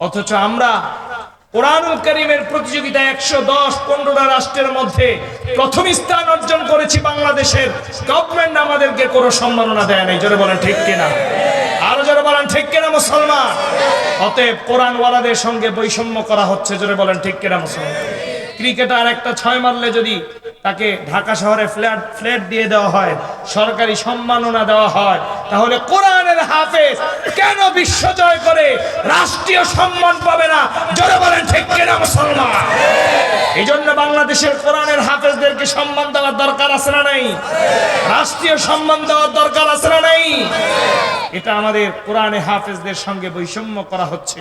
অথচ আমরা কোরআনুল করিমের প্রতিযোগিতায় একশো দশ, পনেরোটা রাষ্ট্রের মধ্যে প্রথম স্থান অর্জন করেছি বাংলাদেশের। গভর্নমেন্ট আমাদেরকে কোনো সম্মাননা দেয় নাই। জোরে বলেন, ঠিক কিনা? আরও জোরে বলেন, ঠিক কিনা, মুসলমান? অতএব কোরআন কোরআনওয়ালাদের সঙ্গে বৈষম্য করা হচ্ছে। জোরে বলেন, ঠিক কিনা, মুসলমান? ক্রিকেটার একটা ছয় মারলে যদি তাকে ঢাকা শহরে ফ্ল্যাট ফ্ল্যাট দিয়ে দেওয়া হয়, সরকারি সম্মাননা দেওয়া হয়। তাহলে কোরআনের হাফেজ কেন বিশ্ব জয় করে? রাষ্ট্রীয় সম্মান পাবে না। জোরে বলেন, ঠিক কিনা মুসলমান? এই জন্য বাংলাদেশের কোরআনের হাফেজদেরকে সম্মান দেওয়ার দরকার আছে না নাই? রাষ্ট্রীয় সম্মান দেওয়ার দরকার আছে না নাই? এটা আমাদের কোরআনে হাফেজদের সঙ্গে বৈষম্য করা হচ্ছে।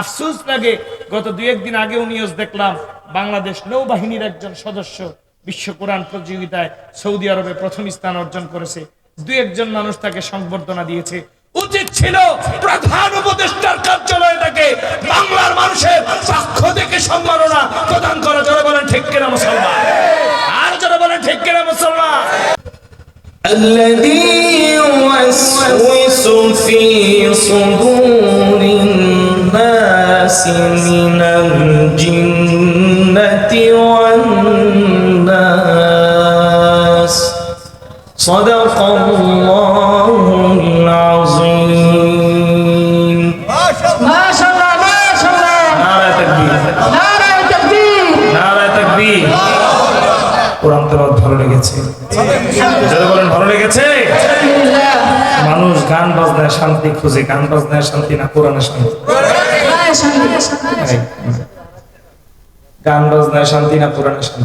আফসোস লাগে, গত দুই একদিন আগেও নিউজ দেখলাম, বাংলাদেশ নৌবাহিনীর একজন সদস্য বিশ্ব কোরআন প্রতিযোগিতায় সৌদি আরবে প্রথম স্থান অর্জন করেছে দুই একজন মানুষ তাকে সংবর্ধনা দিয়েছে উচিত ছিল প্রধান উপদেষ্টার কার্যালয়ে তাকে বাংলার মানুষের পক্ষ থেকে সম্মাননা প্রদান করা যারা বলেন ঠিক কিনা মুসলমান আর যারা বলেন ঠিক কিনা মুসলমান الذي يوسوس في صدور الناس من الجنة ভালো লেগেছে? বলেন ভালো লেগেছে? মানুষ গান বাজনায় শান্তি খুঁজে গান বাজনায় শান্তি না কোরআনে শান্তি। গান বাজনায় শান্তি না কোরআনে শান্তি?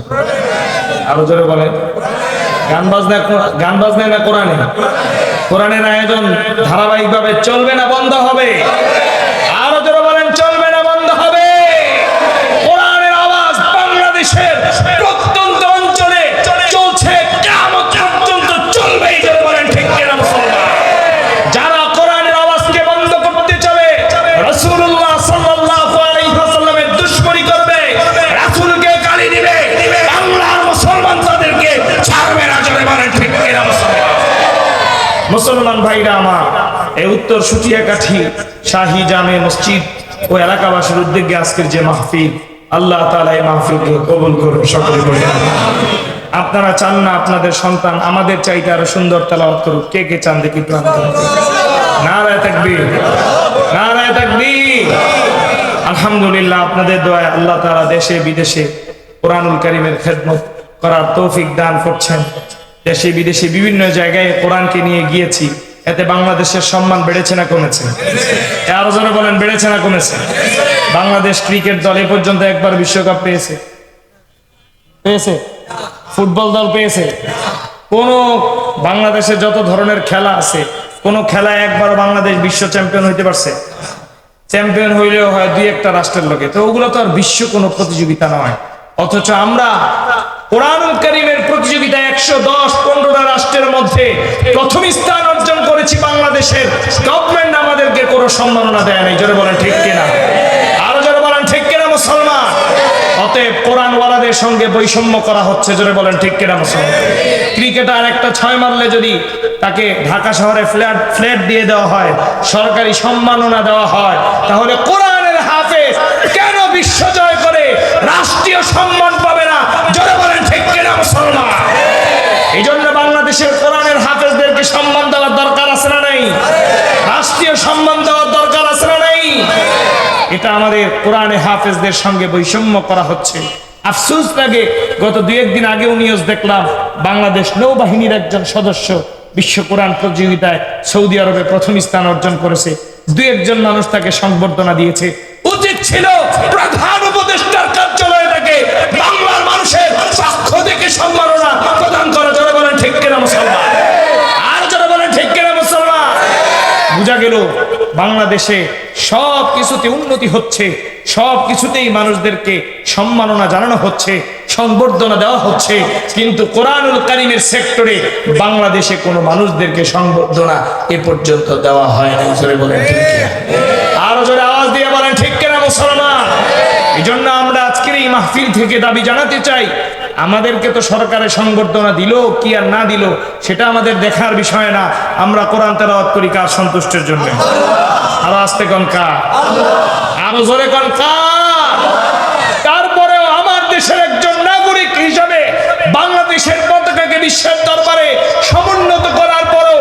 আরও জোরে বলেন। গান বাজনায় কো- গান বাজনায় না কোরআনে? কোরআনের আয়োজন ধারাবাহিকভাবে চলবে না বন্ধ হবে? আরও জোরে বলেন চলবে না বন্ধ হবে? কোরআনের আওয়াজ বাংলাদেশের মুসলমান ভাইরা আমার, এই উত্তর সুটিয়াকাঠি শাহী জামে মসজিদ ও এলাকাবাসীর উদ্যোগে আজকের যে মাহফিল, আল্লাহ তাআলা এই মাহফিলকে কবুল করুন সকলে বলে আপনারা চান না আপনাদের সন্তান আমাদের চাইতে আরও সুন্দর তেলাওয়াত করুক, কে কে চান দেখি প্রান্ত নারায় তাকবীর নারায় তাকবীর। আলহামদুলিল্লাহ আপনাদের দোয়ায় আল্লাহ তাআলা দেশে বিদেশে কোরআনুল কারীমের খেদমত করার তৌফিক দান করছেন। দেশে বিদেশে বিভিন্ন জায়গায় কোরআনকে নিয়ে গিয়েছি। এতে বাংলাদেশের সম্মান বেড়েছে না কমেছে? আরও জনে বলেন, বেড়েছে না কমেছে? বাংলাদেশ ক্রিকেট দল এ পর্যন্ত একবার বিশ্বকাপ পেয়েছে। পেয়েছে? ফুটবল দল পেয়েছে? কোন বাংলাদেশে যত ধরনের খেলা আছে, কোন খেলায় একবার বাংলাদেশ বিশ্ব চ্যাম্পিয়ন হইতে পারছে? চ্যাম্পিয়ন হইলেও হয় দুই একটা রাষ্ট্রের লোকে। তো ওগুলো তো আর বিশ্ব কোনো প্রতিযোগিতা নয়। অথচ আমরা কোরআনুল করিমের প্রতিযোগিতায় একশো দশ, পনেরোটা রাষ্ট্রের মধ্যে প্রথম স্থান অর্জন করেছি বাংলাদেশের। গভর্নমেন্ট আমাদেরকে কোনো সম্মাননা দেয় নাই। জোরে বলেন, ঠিক কিনা? আরও জোরে বলেন, ঠিক কিনা মুসলমান? অতএব কোরআনওয়ালাদের সঙ্গে বৈষম্য করা হচ্ছে। জোরে বলেন, ঠিক কিনা মুসলমান? ক্রিকেটার একটা ছয় মারলে যদি তাকে ঢাকা শহরে ফ্ল্যাট ফ্ল্যাট দিয়ে দেওয়া হয়, সরকারি সম্মাননা দেওয়া হয়, তাহলে কোরআনের হাফেজ কেন বিশ্ব জয় করে রাষ্ট্রীয় সম্মান পাবে না জোরে বলেন ঠিক কিনা মুসলমান এই জন্য বাংলাদেশের কোরআনের হাফেজদেরকে সম্মান দেওয়ার দরকার আছে না নাই? রাষ্ট্রীয় সম্মান দেওয়ার দরকার আছে না নাই? এটা আমাদের কোরআনে হাফেজদের সঙ্গে বৈষম্য করা হচ্ছে। আফসোস লাগে, গত দুই একদিন আগেও নিউজ দেখলাম, বাংলাদেশ নৌবাহিনীর একজন সদস্য বিশ্ব কোরআন প্রতিযোগিতায় সৌদি আরবে প্রথম স্থান অর্জন করেছে। দুই একজন মানুষ তাকে সংবর্ধনা দিয়েছে। উচিত ছিল প্রধান উপদেষ্টার কার্যালয়ে তাকে বাংলার মানুষের সাক্ষ্য থেকে সম্মাননা প্রদান করা। ঠিক মুসলমান? যারা বলেন ঠিক মুসলমান? বোঝা গেল বাংলাদেশে সব কিছুতে উন্নতি হচ্ছে সব কিছুতেই মানুষদেরকে সম্মাননা জানানো হচ্ছে, সংবর্ধনা দেওয়া হচ্ছে, কিন্তু কোরআনুল কারিমের সেক্টরে বাংলাদেশে কোনো মানুষদেরকে সংবর্ধনা এ পর্যন্ত দেওয়া হয় না আরও জোরে আওয়াজ দিয়ে বলেন ঠিক কিনা মুসলমান? এই জন্য মাহফিল থেকে দাবি জানাতে চাই। আমাদেরকে তো সরকারের সংবর্ধনা দিল, কি আর না দিল, সেটা আমাদের দেখার বিষয় না। আমরা কোরআন তেলাওয়াত করি কার সন্তুষ্টের জন্য? আরও আসতে কন কার? আরও জোরে কোন তারপরেও আমার দেশের একজন নাগরিক হিসাবে বাংলাদেশের পতাকাকে বিশ্বের দরবারে সমুন্নত করার পরেও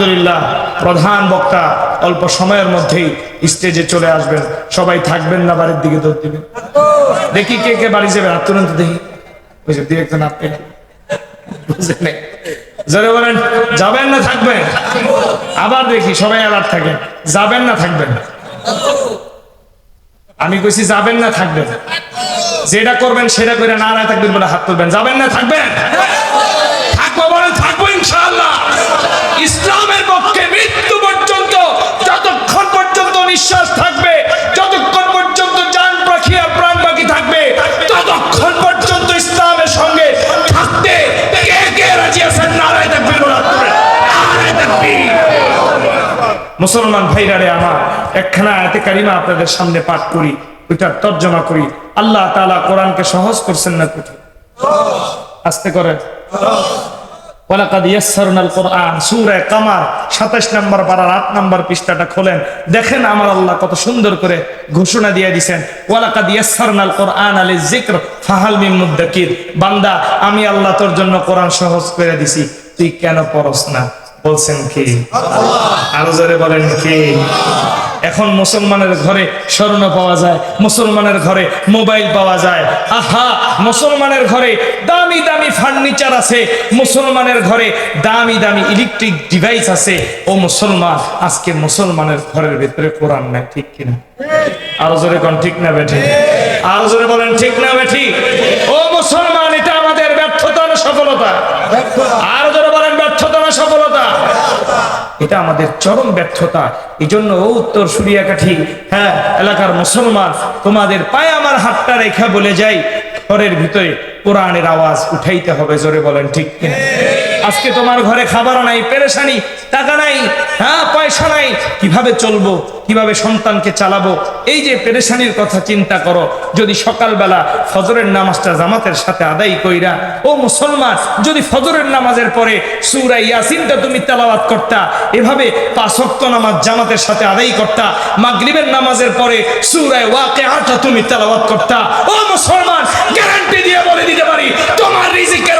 আলহামদুলিল্লাহ, প্রধান বক্তা অল্প সময়ের মধ্যেই স্টেজে চলে আসবেন। সবাই থাকবেন না, বাড়ির দিকে দৌড় দিবেন। দেখি কে কে বাড়ি যাবে, হাত তুলেন তো দেখি। যে একজন আপনি যাবেন না থাকবেন? আবার দেখি, সবাই আলার থাকেন। যাবেন না থাকবেন? আমি কইছি যাবেন না থাকবেন। যেটা করবেন সেটা করে না না থাকবেন বলে হাত তুলবেন। যাবেন না থাকবেন? থাকব বলেন, থাকব ইনশাআল্লাহ। নিঃশ্বাস থাকবে। যতক্ষণ পর্যন্ত জান পাখি আর প্রাণ পাখি থাকবে, ততক্ষণ পর্যন্ত ইসলামের সঙ্গে থাকতে মুসলমান ভাইরারে আমার, একখানা আয়াতে কারিমা আপনাদের সামনে পাঠ করি, ওইটার তর্জমা করি। আল্লাহ তাআলা কোরআনকে সহজ করছেন না কোথায় আস্তে করে। ওয়ালাকাদ ইয়াসসারনাল কোরআন, সূরা কামার 27 নম্বর পারার 8 নম্বর পৃষ্ঠাটা খোলেন। দেখেন আমার আল্লাহ কত সুন্দর করে ঘোষণা দিয়ে কোরআন বান্দা, আমি আল্লাহ তোর জন্য কোরআন সহজ করে দিছি, তুই কেন পড়স না? বলছেন কি? আরও জোরে বলেন কি? এখন মুসলমানের ঘরে স্বর্ণ পাওয়া যায় মুসলমানের ঘরে মোবাইল পাওয়া যায়। আহা মুসলমানের ঘরে দামি দামি ফার্নিচার আছে মুসলমানের ঘরে দামি দামি ইলেকট্রিক ডিভাইস আছে। ও মুসলমান আজকে মুসলমানের ঘরের ভিতরে কোরআন নাই ঠিক কিনা? আরও জোরে কোন ঠিক না বেঠি? আরও জোরে বলেন ঠিক না বেঠি? ও মুসলমান এটা আমাদের ব্যর্থতা সফলতা। আরও জোরে বলেন ব্যর্থতা সফলতা। এটা আমাদের চরম ব্যর্থতা। এই জন্য ও উত্তর সুরিয়াকাঠি হ্যাঁ এলাকার মুসলমান, তোমাদের পায়ে আমার হাতটা রেখা বলে যাই। ঘরের ভিতরে কোরআনের আওয়াজ উঠাইতে হবে, জোরে বলেন ঠিক কিনা? আজকে তোমার ঘরে খাবার নাই, পেরেশানি, টাকা নাই হ্যাঁ পয়সা নাই, কীভাবে চলবো, কীভাবে সন্তানকে চালাবো? এই যে পেরেশানির কথা চিন্তা করো, যদি সকালবেলা ফজরের নামাজটা জামাতের সাথে আদায় কইরা, ও মুসলমান, যদি ফজরের নামাজের পরে সুরা ইয়াসিনটা তুমি তেলাওয়াত করতা, এভাবে পাঁচ নামাজ জামাতের সাথে আদায় করতা, মাগরিবের নামাজের পরে সুরায় ওয়াকিআটা তুমি তেলাওয়াত করতা, ও মুসলমান, গ্যারান্টি দিয়ে বলে দিতে পারি, তোমার রিজিকের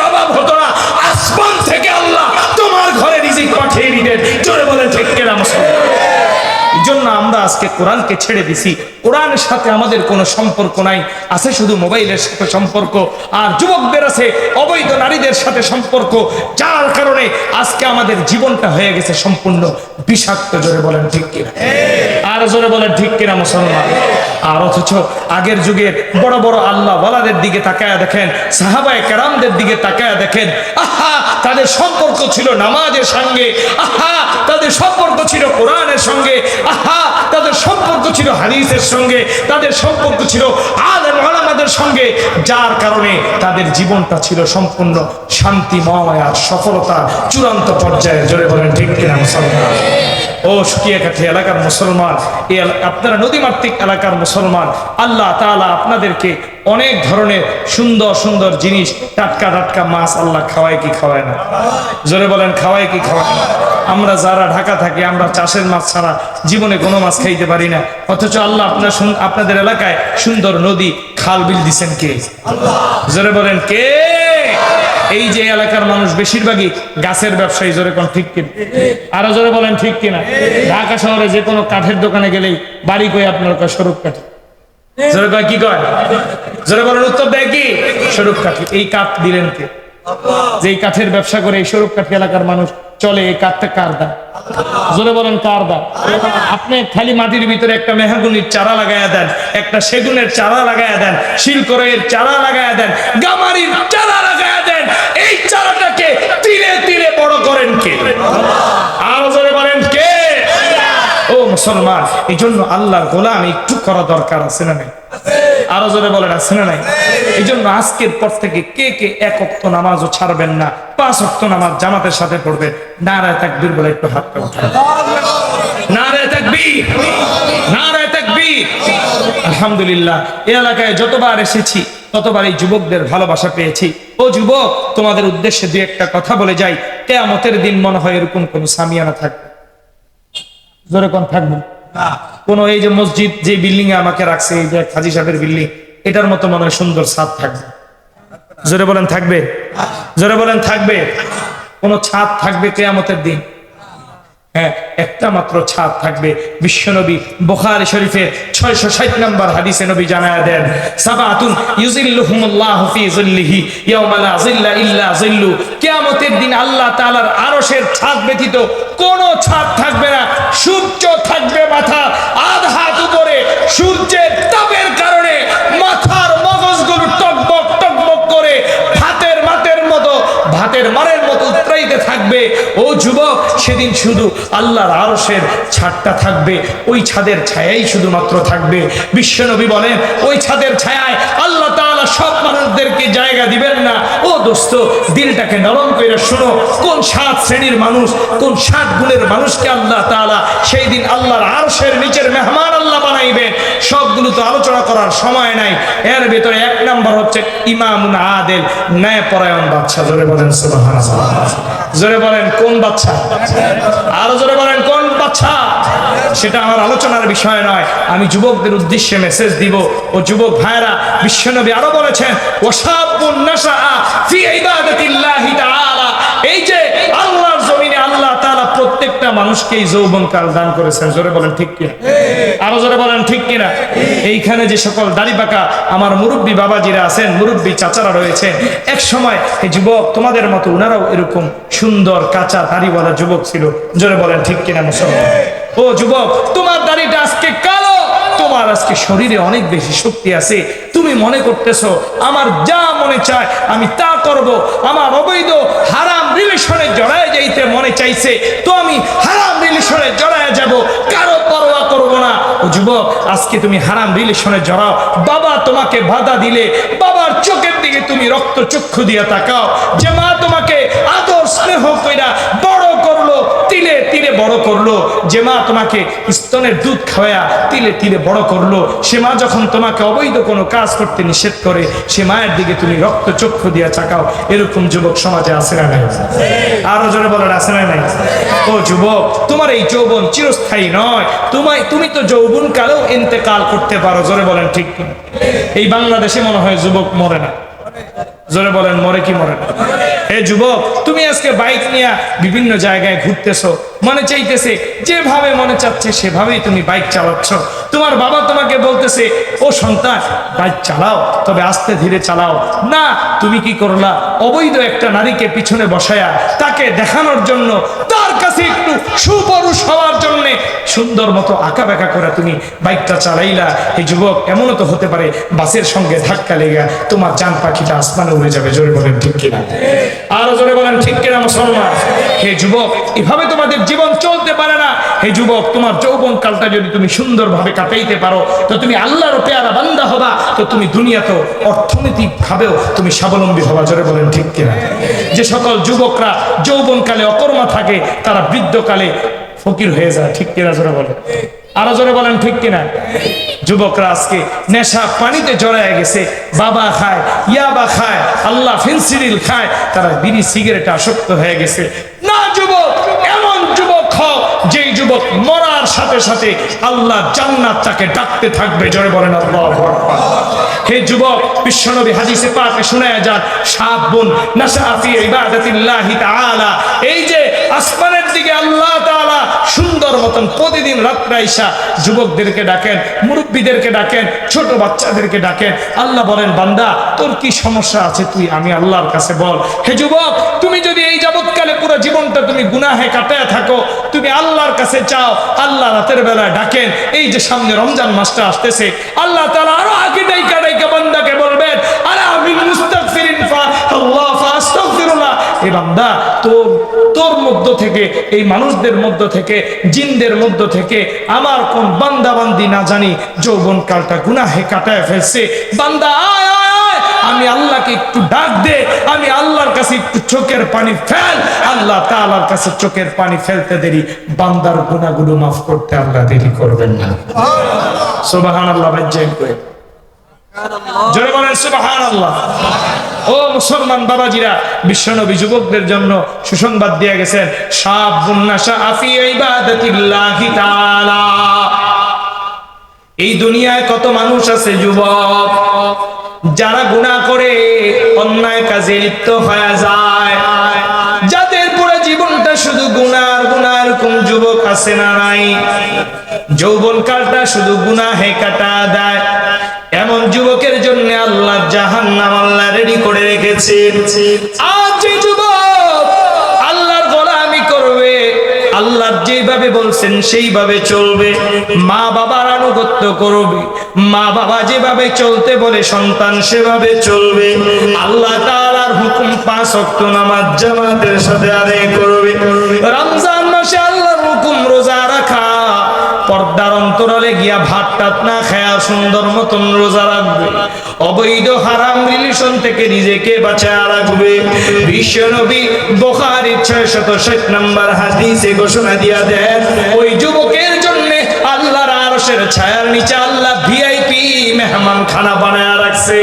আজকে কোরআনকে ছেড়ে দিছি। কোরআনের সাথে আমাদের কোনো সম্পর্ক নাই। আছে শুধু মোবাইলের সাথে সম্পর্ক। আর যুবকদের আছে অবৈধ নারীদের সাথে সম্পর্ক। যার কারণে আজকে আমাদের জীবনটা হয়ে গেছে সম্পূর্ণ বিষাক্ত জোরে বলেন ঠিক কিনা? আর জোরে বলেন ঠিক কিনা মুসলমান? আর অথচ আগের যুগের বড় বড় আল্লাহ ওয়ালাদের দিকে তাকায়া দেখেন, সাহাবায়ে কেরামদের দিকে তাকায়া দেখেন, আহা, তাদের সম্পর্ক ছিল নামাজের সঙ্গে, আহা, তাদের সম্পর্ক ছিল কোরআনের সঙ্গে আহা তাদের সম্পর্ক ছিল হাদিসের সঙ্গে তাদের সম্পর্ক ছিল আলেম আলামাদের সঙ্গে, যার কারণে তাদের জীবনটা ছিল সম্পূর্ণ শান্তিময় আর সফলতা চূড়ান্ত পর্যায়ে। জোরে বলেন, ঠিক কিনা মুসলমান? ও সুকিয়াকাঠি এলাকার মুসলমান এলা- আপনারা নদীমাতৃক এলাকার মুসলমান, আল্লাহ তাআলা আপনাদেরকে অনেক ধরনের সুন্দর সুন্দর জিনিস, টাটকা টাটকা মাছ আল্লাহ খাওয়ায় কি খাওয়ায় না? জোরে বলেন, খাওয়ায় কি খাওয়ায় না? আমরা যারা ঢাকা থাকি, আমরা চাষের মাছ ছাড়া জীবনে কোনো মাছ খাইতে পারি না। অথচ আল্লাহ আপনার আপনাদের এলাকায় সুন্দর নদী, খাল বিল দিছেন কে? জোরে বলেন কে? এই যে এলাকার মানুষ বেশিরভাগই গাছের ব্যবসায়ী, জোরে কোন ঠিক কিনা? আরও জোরে বলেন ঠিক কিনা? ঢাকা শহরে যে কোনো কাঠের দোকানে গেলেই বাড়ি কই আপনার কয় স্বরূপ কাঠি জোরে কয় কি কয়? জোরে বলেন উত্তর দেয় কি? সরুপ কাঠি এই কাঠ দিলেন কে? যে কাঠের ব্যবসা করে এই স্বরূপ কাঠি এলাকার মানুষ চলে, এই কাঠটা কার দাম জোরে বলেন কার দাম আপনি খালি মাটির ভিতরে একটা মেহাগুনির চারা লাগাইয়া দেন, একটা সেগুনের চারা লাগাইয়া দেন শিলকরের চারা লাগাইয়া দেন, গামারির চারা লাগাইয়া দেন, এই চারাটাকে তিলে তিলে বড় করেন কে? আরও জোরে বলেন কে? ও মুসলমান এই জন্য আল্লাহর গোলাম একটু করা দরকার, আছে না নাই? আরও জোরে বলেন, আছে না নাই? এই জন্য আজকের পর থেকে কে কে এক অক্ত নামাজও ছাড়বেন না, পাঁচ অক্ত নামাজ জামাতের সাথে পড়বেন নারায় তাকবীর বলে একটু হাতটা উঠান। নারায় তাকবীর নারায় তাকবীর। আলহামদুলিল্লাহ এই এলাকায় যতবার এসেছি, ততবার এই যুবকদের ভালোবাসা পেয়েছি। ও যুবক, তোমাদের উদ্দেশ্যে দুই একটা কথা বলে যাই, কেয়ামতের দিন মনে হয় এরকম কোন সামিয়ানা থাকবে। জোরে কোন থাকবে? কোন এই যে মসজিদ, যে বিল্ডিং এ আমাকে রাখছে, এই যে খাজি সাহেবের বিল্ডিং এটার মতো মনে হয় সুন্দর ছাদ থাকবে। জোরে বলেন, থাকবে? জোরে বলেন, থাকবে? কোন ছাদ থাকবে কেয়ামতের দিন। হ্যাঁ একটা মাত্র ছাদ থাকবে। বিশ্বনবী বুখারী শরীফের 660 নম্বর হাদিসে নবী জানায়া দেন, সাবাতুন দিন আল্লাহ তাআলার আরশের ছাদ ব্যতীত কোনো ছাদ থাকবে না। সূর্য থাকবে মাথা, আধ হাত উপরে। সূর্যের তাপের কারণে মাথার মগজগুলো টকবক টকবক করে ভাতের মাতের মতো ভাতের মারের উত্তরাইতে থাকবে। ও যুবক, সেদিন শুধু আল্লাহর আরশের ছাদটা থাকবে। ওই ছাদের ছায়াই শুধুমাত্র থাকবে। বিশ্বনবী বলেন, ওই ছাদের ছায়ায় আল্লাহ তাআলা সব মানুষদেরকে জায়গা দিবেন না। ও দোস্ত, দিলটাকে নরম করে শোনো। কোন সাত শ্রেণির মানুষ, কোন সাত গুণের মানুষকে আল্লাহ তাআলা সেই দিন আল্লাহর আরশের নিচের মেহমান আল্লাহ বানাইবেন সবগুলো তো আলোচনা করার সময় নাই। এর ভেতরে এক নাম্বার হচ্ছে ইমামুন আদেল ন্যায় পরায়ণ বাচ্চা জোরে বলেন, সুবহানাল্লাহ। জোরে বলেন, কোন বাচ্চা? আরও জোরে বলেন, কোন বাচ্চা? সেটা আমার আলোচনার বিষয় নয়। আমি যুবকদের উদ্দেশ্যে মেসেজ দিব। ও যুবক ভাইরা বিশ্বনবী আরও বলেছেন ওসাবুন নাসা ফি ইবাদাতিল্লাহি তাআলা। এই যে আল্লাহ প্রত্যেকটা মানুষকেই যৌবন কাল দান করেছেন। জোরে বলেন, ঠিক কিনা? আরও জোরে বলেন, ঠিক কিনা? এইখানে যে সকল দাড়ি পাকা আমার মুরব্বী বাবাজিরা আছেন, মুরব্বী চাচারা রয়েছেন, এক সময় এই যুবক তোমাদের মতো উনারাও এরকম সুন্দর কাঁচা দাড়িওয়ালা যুবক ছিল। জোরে বলেন, ঠিক কিনা মুসলমান? ও যুবক, তোমার দাড়িটা আজকে কালো। তোমার আজকে শরীরে অনেক বেশি শক্তি আছে। তুমি মনে করতেছো, আমার যা মনে চায় আমি তা করব। আমার অবৈধ হারাম রিলেশনে জড়ায় যাইতে মনে চাইছে, তো আমি হারাম রিলেশনে জড়ায় যাব। কারও পরোয়া করব না। ও যুবক, আজকে তুমি হারাম রিলেশনে জড়াও। বাবা তোমাকে বাধা দিলে, বাবার চোখের দিকে তুমি রক্ত চক্ষু দিয়ে তাকাও। যে মা তোমাকে আদর স্নেহ কইরা বড় করল তিলে তিলে বড় করল, যে মা তোমাকে স্তনের দুধ খাওয়া তিলে তিলে বড় করল, সে মা যখন তোমাকে অবৈধ কোনো কাজ করতে নিষেধ করে, সে মায়ের দিকে তুমি রক্ত চক্ষু দিয়া চাকাও। এরকম যুবক সমাজে আছে না নাই? আরও জোরে বলার আছে না নাই? ও যুবক, তোমার এই যৌবন চিরস্থায়ী নয়। তোমায়, তুমি তো যৌবন কালেও ইন্তেকাল করতে পারো। জোরে বলেন ঠিক? এই বাংলাদেশে মনে হয় যুবক মরে না। জোরে বলেন, মরে কি মরে না? হে যুবক, তুমি আজকে বাইক নিয়ে বিভিন্ন জায়গায় ঘুরতেছো। মনে চাইতেছে, যেভাবে মনে চাচ্ছে সেভাবেই তুমি বাইক চালাচ্ছ। তোমার বাবা তোমাকে বলতেছে, ও সন্তান, বাইক চালাও, তবে আস্তে ধীরে চালাও। না, তুমি কি করলা? অবৈধ একটা নারীকে পিছনে বসায়া তাকে দেখানোর জন্য, তার কাছে একটু সুপুরুষ হওয়ার জন্য সুন্দর মতো আঁকা বেঁকা করে তুমি বাইকটা চালাইলা। এই যুবক, এমনও তো হতে পারে, বাসের সঙ্গে ধাক্কা লেগে তোমার যান পাখিটা আসমানে উড়ে যাবে, জোরে বলেন ঠিক কিনা? আরও জোরে বলেন ঠিক কিনা, মুসলমান? হে যুবক, এভাবে তোমাদের জীবন চলতে পারে না। হে যুবক, তোমার যৌবন কালটা যদি তুমি সুন্দরভাবে কাটাইতে পারো, তো তুমি আল্লাহর পেয়ারা বান্দা হবা, তো তুমি দুনিয়াতেও অর্থনৈতিক ভাবেও তুমি স্বাবলম্বী হবা, জোরে বলেন ঠিক কিনা? যে সকল যুবকরা যৌবনকালে অকর্মা থাকে, তারা বৃদ্ধকালে ফকির হয়ে যায়, ঠিক কিনা জোরে বলেন? আরও জোরে বলেন ঠিক কিনা? যুবকরা আজকে নেশা পানিতে জড়ায় গেছে, বাবা খায়, ইয়াবা খায়, আল্লাহ ফেন্সিডিল খায়, তারা বিড়ি, সিগারেটে আসক্ত হয়ে গেছে। না যুবক, এমন যুবক হও যেই যুবক মরার সাথে সাথে আল্লাহ জান্নাত তাকে ডাকতে থাকবে। জোরে বলেন, আল্লাহ হে যুবক, বিশ্বনবী হাদিসে পাকে শোনায় যান সাত বোন ইবাদাতিল্লাহি তাআলা। এই যে আসমানের দিকে আল্লাহ তাআলা সুন্দর মতন প্রতিদিন রাত্রে আইসা যুবকদেরকে ডাকেন, মুরব্বীদেরকে ডাকেন, ছোট বাচ্চাদেরকে ডাকেন। আল্লাহ বলেন, বান্দা, তোর কি সমস্যা আছে তুই? আমি আল্লাহর কাছে বল। হে যুবক, তুমি যদি এই যাবৎকালে পুরো জীবনটা তুমি গুনাহে কাটায় থাকো, তুমি আল্লাহর কাছে চাও, আল্লাহ রাতের বেলায় ডাকেন। এই যে সামনে রমজান মাসটা আসতেছে, আল্লাহ তাআলা আরও আগে ডাইকা ডাইকা বান্দাকে বান্দা, তোর তোর মধ্য থেকে, এই মানুষদের মধ্য থেকে, জিনদের মধ্য থেকে আমার কোন না জানি যৌবন কালটা গুনাহে কাটায় ফেলছে। বান্দা, আয় আমি আল্লাহকে একটু ডাক দে, আমি আল্লাহর কাছে একটু চোখের পানি ফেল, আল্লাহ তাআলার কাছে চোখের পানি ফেলতে দেরি। বান্দার গুনাহগুলো মাফ করতে আল্লাহ দেরি করবেন না। সুবহানাল্লাহ বাজ্জাইন কই জোরে বলেন সুবাহান আল্লাহ ও মুসলমান বাবাজিরা, বিশ্বনবী যুবকদের জন্য সুসংবাদ দিয়ে গেছেন, সাব বুন্নাসা আফি ইবাদাতিল্লাহি তাআলা। এই দুনিয়ায় কত মানুষ আছে যুবক? যারা গুনাহ করে, অন্যায় কাজে লিপ্ত হয়ে যায়। যাদের পুরো জীবনটা শুধু গুনার গুনার কোন যুবক আছে না নাই? যৌবন কালটা শুধু গুনাহে কাটা দেয়। এমন যুবকের জন্য আল্লাহ জাহান্নাম আল্লাহ রেডি করে রেখেছে। যে যুবক আল্লাহর গোলামি করবে, আল্লাহ যেভাবে বলছেন সেইভাবে চলবে, মা বাবার আনুগত্য করবে, মা বাবা যেভাবে চলতে বলে সন্তান সেভাবে চলবে, আল্লাহ তাআলার হুকুম পাঁচ ওয়াক্ত নামাজ জামাতের সাথে আদায় করবে। রমজান মাসে আল্লাহর হুকুম রোজা পর্দার অন্তরালে গিয়া ভাত টাত না খায়া সুন্দর মতন রোজা রাখবে। অবৈধ হারাম রিলেশন থেকে নিজেকে বাঁচায় রাখবে। বিশ্ব নবী বোখারি ছয় শত ষাট নম্বর হাদিসে ঘোষণা দিয়া দেন, ওই যুবকের জন্য আল্লাহর আরশের ছায়ার নিচে আল্লাহ ভিআইপি মেহমান খানা বানায় রাখছে।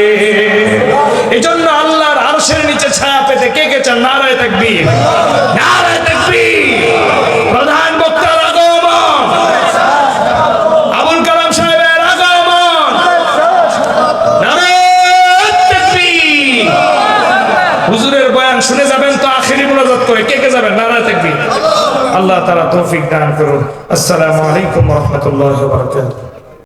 এই জন্য আল্লাহর আরশের নিচে ছায়া পেতে কে কে চান? নারায় থাকবি নারায় থাকবি প্রধান আল্লাহ তাআলা তৌফিক দান করুন আসসালামু আলাইকুম ওয়া রাহমাতুল্লাহি ওয়া বারাকাতুহু